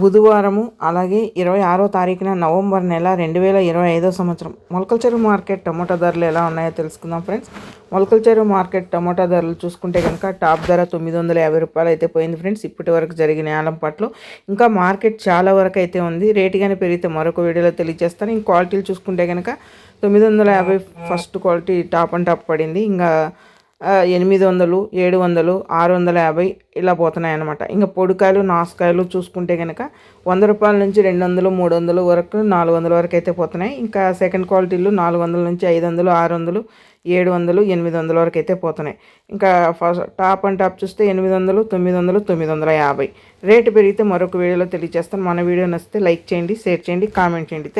బుధవారము అలాగే ఇరవై ఆరో తారీఖున నవంబర్ నెల రెండు వేల ఇరవై ఐదో సంవత్సరం. మొలకల చెరువు మార్కెట్ టమోటా ధరలు ఎలా ఉన్నాయో తెలుసుకుందాం ఫ్రెండ్స్. మొలకల చెరువు మార్కెట్ టమోటా ధరలు చూసుకుంటే కనుక టాప్ ధర తొమ్మిది వందల యాభై రూపాయలు అయితే పోయింది ఫ్రెండ్స్. ఇప్పటి వరకు జరిగిన ఆలం పట్లో ఇంకా మార్కెట్ చాలా వరకు అయితే ఉంది. రేటు కానీ పెరిగితే మరొక వీడియోలో తెలియజేస్తాను. ఇంక క్వాలిటీలు చూసుకుంటే కనుక తొమ్మిది వందల యాభై first quality top and top పడింది. ఇంకా ఎనిమిది వందలు ఏడు వందలు ఆరు వందల యాభై ఇలా పోతున్నాయి అనమాట ఇంకా పొడికాయలు నాసుకాయలు చూసుకుంటే కనుక వంద రూపాయల నుంచి రెండు వందలు మూడు వందలు వరకు నాలుగు వందల వరకు అయితే పోతున్నాయి. ఇంకా సెకండ్ క్వాలిటీలు నాలుగు వందల నుంచి ఐదు వందలు ఆరు వందలు ఏడు వందలు ఎనిమిది వందల వరకు అయితే పోతున్నాయి. ఇంకా ఫస్ట్ టాప్ అండ్ టాప్ చూస్తే ఎనిమిది వందలు తొమ్మిది వందలు తొమ్మిది వందల యాభై. రేటు పెరిగితే మరొక వీడియోలో తెలియజేస్తాను. మన వీడియో నచ్చితే లైక్ చేయండి షేర్ చేయండి కామెంట్ చేయండి.